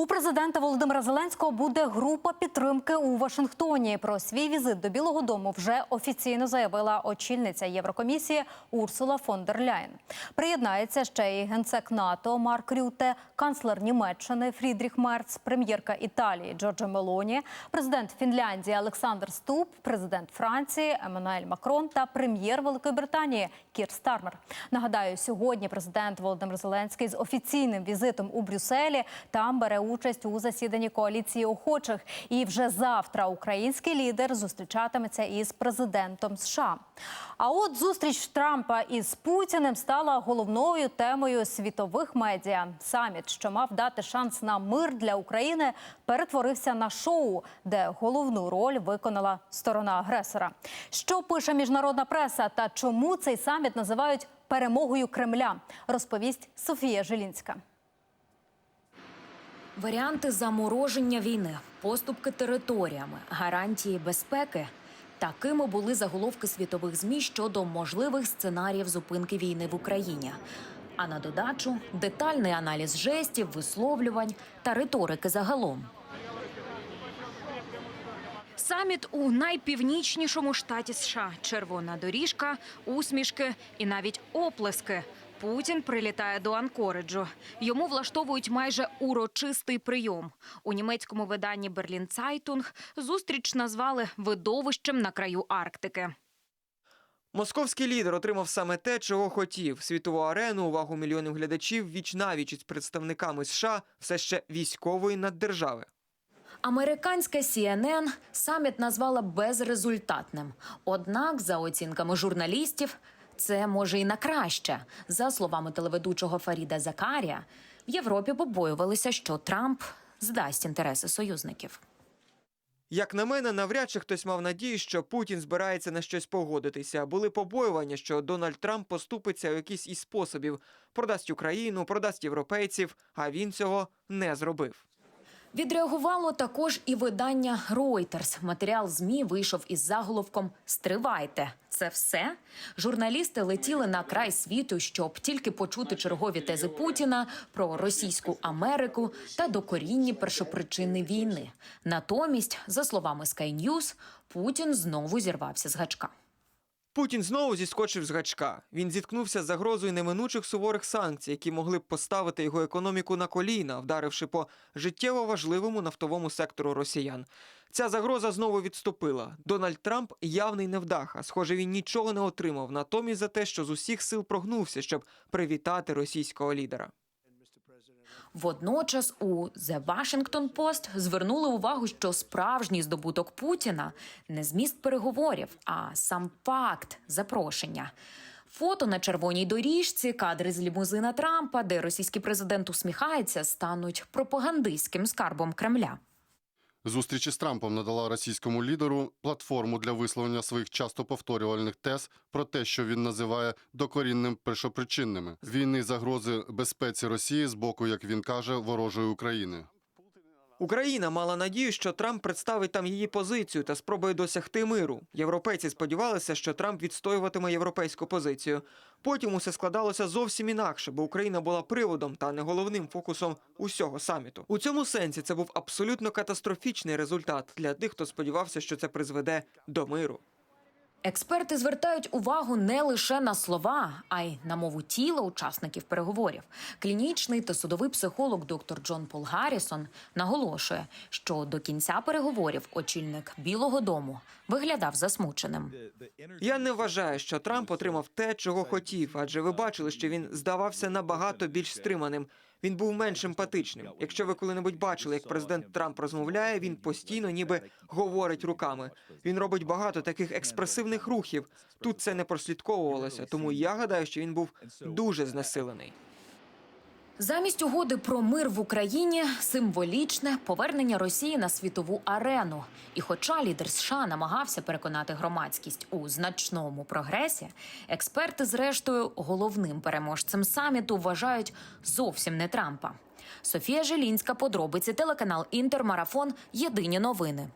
У президента Володимира Зеленського буде група підтримки у Вашингтоні. Про свій візит до Білого Дому вже офіційно заявила очільниця Єврокомісії Урсула фон дер Ляйн. Приєднається ще й генсек НАТО Марк Рюте, канцлер Німеччини Фрідріх Мерц, прем'єрка Італії Джорджа Мелоні, президент Фінляндії Олександр Ступ, президент Франції Еммануель Макрон та прем'єр Великої Британії Кір Стармер. Нагадаю, сьогодні президент Володимир Зеленський з офіційним візитом у Брюсселі там бере участь у засіданні коаліції охочих. І вже завтра український лідер зустрічатиметься із президентом США. А от зустріч Трампа із Путіним стала головною темою світових медіа. Саміт, що мав дати шанс на мир для України, перетворився на шоу, де головну роль виконала сторона агресора. Що пише міжнародна преса та чому цей саміт називають перемогою Кремля, розповість Софія Жилінська. Варіанти замороження війни, поступки територіями, гарантії безпеки. Такими були заголовки світових змі щодо можливих сценаріїв зупинки війни в Україні. А на додачу детальний аналіз жестів, висловлювань та риторики загалом. Саміт у найпівнічнішому штаті США. Червона доріжка, усмішки і навіть оплески. Путін прилітає до Анкориджу. Йому влаштовують майже урочистий прийом. У німецькому виданні Берлін Цайтунг зустріч назвали видовищем на краю Арктики. Московський лідер отримав саме те, чого хотів: світову арену, увагу мільйонів глядачів, віч навіч із представниками США, все ще військової наддержави. Американська CNN саміт назвала безрезультатним. Однак, за оцінками журналістів, це може і на краще. За словами телеведучого Фаріда Закарія, в Європі побоювалися, що Трамп здасть інтереси союзників. Як на мене, навряд чи хтось мав надію, що Путін збирається на щось погодитися. Були побоювання, що Дональд Трамп поступиться у якийсь із способів, продасть Україну, продасть європейців, а він цього не зробив. Відреагувало також і видання Reuters. Матеріал змі вийшов із заголовком Стривайте. Це все. Журналісти летіли на край світу, щоб тільки почути чергові тези Путіна про російську Америку та докорінні першопричини війни. Натомість, за словами Sky News, Путін знову зірвався з гачка. Путін знову зіскочив з гачка. Він зіткнувся з загрозою неминучих суворих санкцій, які могли б поставити його економіку на коліна, вдаривши по життєво важливому нафтовому сектору росіян. Ця загроза знову відступила. Дональд Трамп явний невдаха. Схоже, він нічого не отримав, натомість за те, що з усіх сил прогнувся, щоб привітати російського лідера. Водночас у The Washington Post звернули увагу, що справжній здобуток Путіна не зміст переговорів, а сам факт запрошення. Фото на червоній доріжці, кадри з лімузина Трампа, де російський президент усміхається, стануть пропагандистським скарбом Кремля. Зустріч із Трампом надала російському лідеру платформу для висловлення своїх часто повторювальних тез про те, що він називає докорінним першопричинними війни загрози безпеці Росії з боку, як він каже, ворожої України. Україна мала надію, що Трамп представить там її позицію та спробує досягти миру. Європейці сподівалися, що Трамп відстоюватиме європейську позицію. Потім усе складалося зовсім інакше, бо Україна була приводом та не головним фокусом усього саміту. У цьому сенсі це був абсолютно катастрофічний результат для тих, хто сподівався, що це призведе до миру. Експерти звертають увагу не лише на слова, а й на мову тіла учасників переговорів. Клінічний та судовий психолог доктор Джон Пол Гаррісон наголошує, що до кінця переговорів очільник Білого Дому виглядав засмученим. Я не вважаю, що Трамп отримав те, чого хотів, адже ви бачили, що він здавався набагато більш стриманим. Він був менш емпатичним. Якщо ви коли-небудь бачили, як президент Трамп розмовляє, він постійно ніби говорить руками. Він робить багато таких експресивних рухів. Тут це не прослідковувалося, тому я гадаю, що він був дуже знесилений. Замість угоди про мир в Україні символічне повернення Росії на світову арену. І, хоча лідер США намагався переконати громадськість у значному прогресі, експерти, зрештою, головним переможцем саміту вважають зовсім не Трампа. Софія Желінська, подробиці, телеканал Інтермарафон. Єдині новини.